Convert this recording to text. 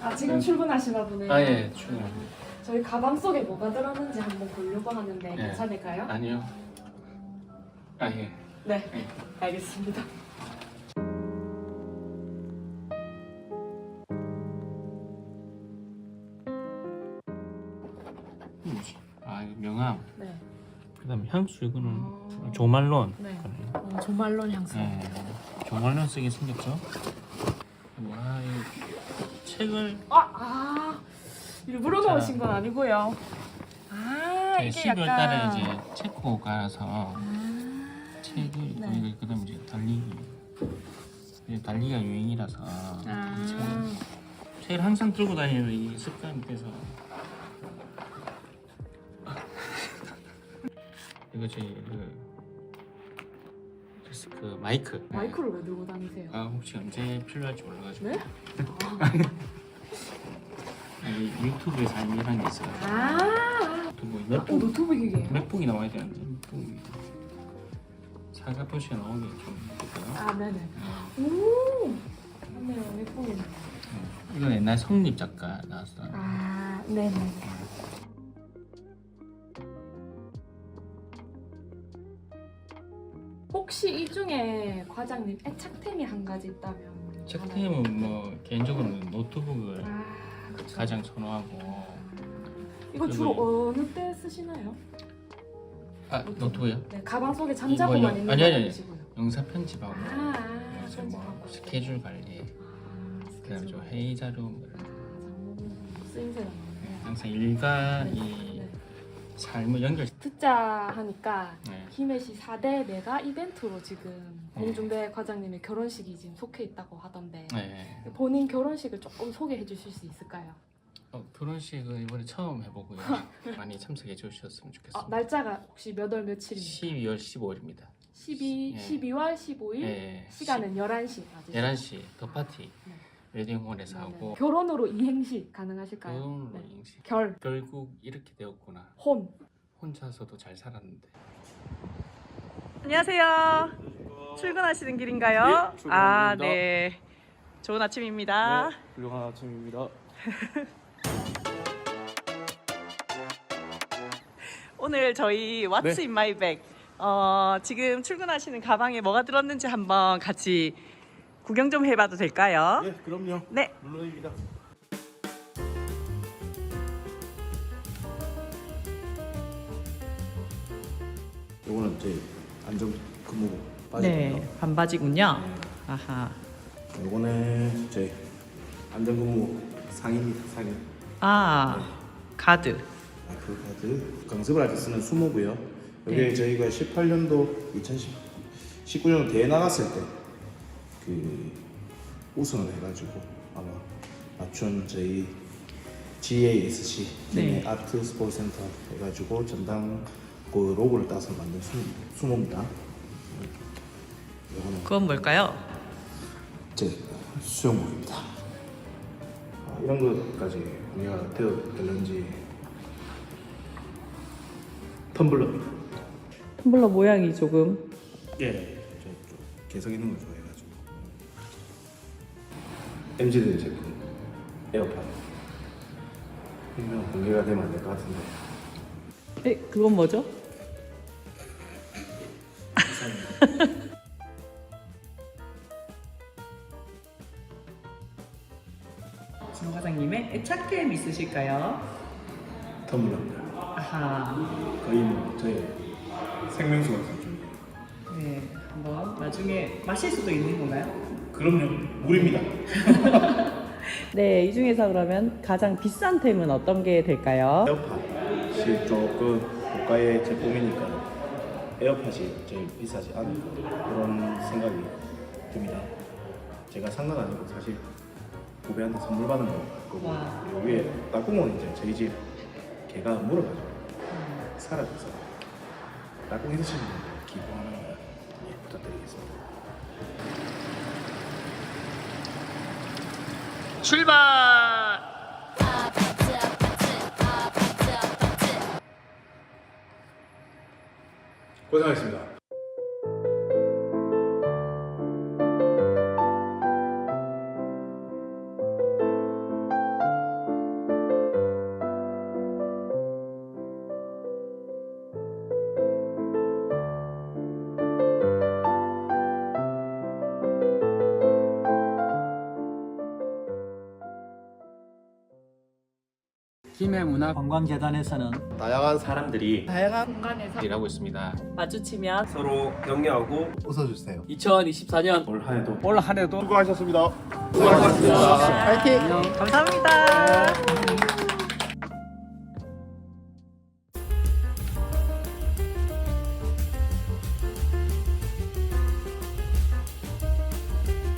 아 지금 출근하시나 보네요. 아 예, 중요합니다. 저희 가방 속에 뭐가 들었는지 한번 보려고 하는데 예. 괜찮을까요? 아니요. 아 예. 네, 알겠습니다. 뭐지? 아 명함. 네. 그다음 향수 이거는 아. 조말론. 네. 어, 조말론 향수. 예. 조말론 쓰게 생겼죠. 와, 이 책을 아, 아 일부러 자. 넣으신 건 아니고요. 아 저희 이게 12월 약간 달에 이제 체코 가서 아, 책을 네. 거기 그다음 이제 달리기. 이제 달리기가 유행이라서 아. 책을, 책을 항상 들고 다니는 이 습관이 돼서 이거 저희 그, 그, 그 마이크 마이크를 왜 들고 다니세요? 아 혹시 언제 필요할지 몰라가지고 네? 아니, 유튜브에서 알미란 게 있어요 아, 유튜브 어, 맥북 노트북 기계예요. 맥북이 나와야 되는데 맥북이 사과 표시가 나오게 좀 될까요? 아, 네네. 오, 맞네요, 맥북이네. 이건 옛날 성립 작가 나왔어요 아, 네네. 혹시 이 중에 과장님 애착템이 한 가지 있다면? 책템은 뭐 개인적으로는 노트북을 아, 그쵸. 가장 선호하고 이거 주로 어느 때 쓰시나요? 아 노트북이요? 네, 가방 속에 잠자고만 이거 있는 아니, 거 아니, 아니. 아니시고요? 영상 편집하고 아, 아, 그래서 뭐 편집하고. 스케줄 관리 아, 그래가지고 스케줄. 회의 자료를 아, 장모님 쓰임새가 많네요. 항상 일과 네, 이 네. 삶을 연결 듣자 하니까 네. 히메시 4대 메가 이벤트로 지금 네. 공준배 과장님의 결혼식이 지금 속해 있다고 하던데 네. 본인 결혼식을 조금 소개해 주실 수 있을까요? 어, 결혼식은 이번에 처음 해보고요. 많이 참석해 주셨으면 아, 좋겠습니다. 날짜가 혹시 몇 월 며칠입니까? 12월 15일입니다. 12, 예. 12월 15일 네. 시간은 11시 맞으시죠? 11시 더 파티 네. 웨딩홀에서 네, 네. 하고 결혼으로 이행시 가능하실까요? 그런 네. 인식. 결, 결국 이렇게 되었구나. 혼 혼자서도 잘 살았는데. 안녕하세요. 출근하시는 길인가요? 예, 아, 출근합니다. 네. 좋은 아침입니다. 네, 훌륭한 아침입니다. 오늘 저희 What's 네. in my bag? 어, 지금 출근하시는 가방에 뭐가 들었는지 한번 같이 구경 좀 해봐도 될까요? 예, 그럼요. 네. 물론입니다. 요거는 제 안전 근무복 바지고요. 네, 반바지군요. 아하. 요거는 제 안전 근무 상의입니다. 상의. 아, 가드. 아, 그 카드 강습을 할 때 쓰는 수모고요. 여기 네. 저희가 18년도 2010 19년도 대회 나갔을 때 그 우승을 해가지고 아마 맞춘 저희 GASC 네. 아트 스포츠 센터 해가지고 전당 그 로고를 따서 만든 수, 수모입니다. 이거는 그건 뭘까요? 제 수영복입니다. 아, 이런 것까지 우리가 되었는지 텀블러입니다. 텀블러 모양이 조금 예, 저좀 개성 있는 걸 좋아해가지고 MZ들 제품 에어팟 분명 공개가 되면 안 될 것 같은데 에, 그건 뭐죠? 정 과장님의 애착템 있으실까요? 텀블러입니다. 아하. 거의 뭐 저의 생명수가 좀 네, 한번 나중에 마실 수도 있는 건가요? 그럼요 물입니다. 네, 이 중에서 그러면 가장 비싼 템은 어떤 게 될까요? 에어팟이 조금 고가의 제품이니까 에어팟이 제일 비싸지 않을까 그런 생각이 듭니다. 제가 산 건 아니고 사실 후배한테 선물 받은 거고 와. 여기에 딱구멍은 이제 저희 집 개가 물어가지고 사라져서 딱구멍 있으시는 분들 기부하는 거 예, 부탁드리겠습니다. 출발! 고생하셨습니다. 김해 문화 관광 재단에서는 다양한 사람들이 다양한 공간에서 일하고 있습니다. 마주치면 서로 격려하고 웃어주세요. 2024년 올 한해도 올 한해도 수고하셨습니다. 파이팅! 감사합니다.